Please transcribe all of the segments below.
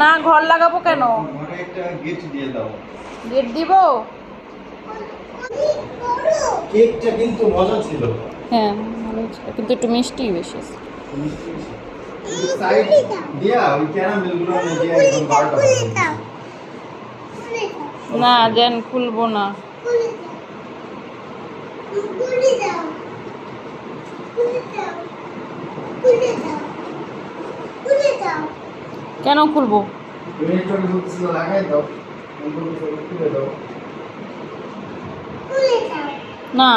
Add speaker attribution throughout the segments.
Speaker 1: না ঘর লাগাবো কেন?
Speaker 2: ঘরে একটা গেট দিয়ে দাও।
Speaker 1: গেট দিব?
Speaker 2: কেকটা কিন্তু মজা ছিল।
Speaker 1: হ্যাঁ ভালো ছিল, কিন্তু একটু মিষ্টি বেশি
Speaker 2: সাইড দিয়া ওই ক্যারামেল দিয়ে একদম বারোটা
Speaker 1: না দেন খুলবো না।
Speaker 2: তুমি একটু আগে বলতেছিলে লাগাই দাও। আমি খুলবো?
Speaker 1: না।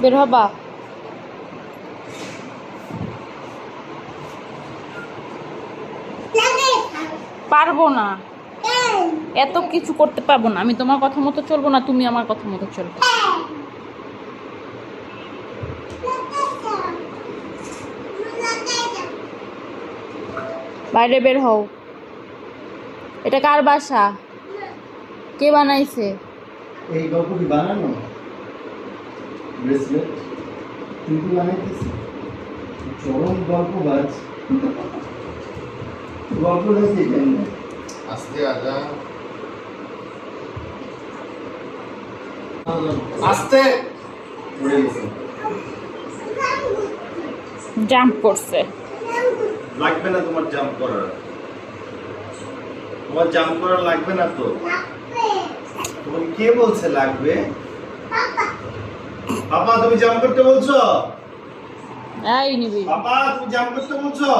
Speaker 1: বের হবা। পারব না। এত কিছু করতে পারব না। আমি তোমার কথা মতো চলবো না, তুমি আমার কথা মতো চলবে। বাইরে বের হও। এটা কার বাসা? কে বানাইছে?
Speaker 2: এই গল্পটি বানানো? ব্রেসলেট? কিন্তু বানাইতেছি? চরম গল্প বাজ। গল্প দেখি কেন
Speaker 3: আস্তে আজা
Speaker 2: আস্তে।
Speaker 1: জাম্প করছে।
Speaker 2: লাগবে না তোমার জাম্প করার? তোমার জাম্প করার লাগবে না তো? তোমাকে কে বলছে লাগবে? পাপা তুমি জাম্প করতে বলছো?
Speaker 1: এই নিবি।
Speaker 2: পাপা তুমি জাম্প করতে বলছো?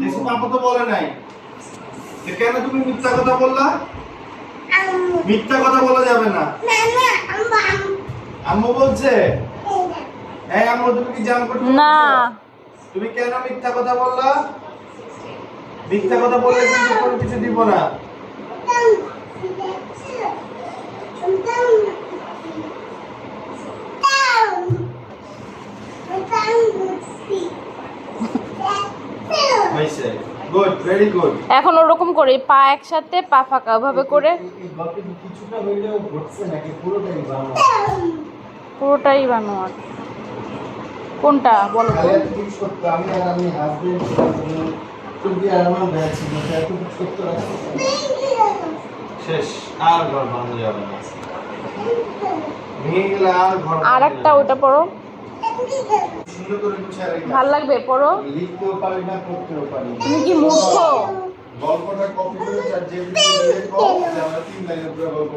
Speaker 2: দেখো পাপা তো বলে নাই। কেন তুমি মিথ্যা কথা বললা? মিথ্যা কথা বলা যাবে না। আম্মু বলছে? আম্মু তুমি কি জাম্প করতে
Speaker 1: না।
Speaker 2: তুমি কেন মিথ্যা কথা বললা? মিথ্যা কথা বললে কিন্তু কোনো কিছু দিব না।
Speaker 1: এখন ওরকম করে পা একসাথে পা ফাঁকা ওভাবে করে।
Speaker 2: পুরোটাই
Speaker 1: বানোয়ার কোনটা? বলো
Speaker 2: তুমি আর আমার ছিল এতটুকু সত্য শেষ আর ঘর বানানো যাবে না। ভেঙে গেলে আর ঘর
Speaker 1: আর একটা ওটা পড়ো। ভালো লাগবে পড়ো।
Speaker 2: লিখতেও পারি না পড়তেও পারি
Speaker 1: তুমি কি মূর্খ?
Speaker 2: গল্পটা কপি করে চার যে আমরা তিন লাইনের পুরো গল্প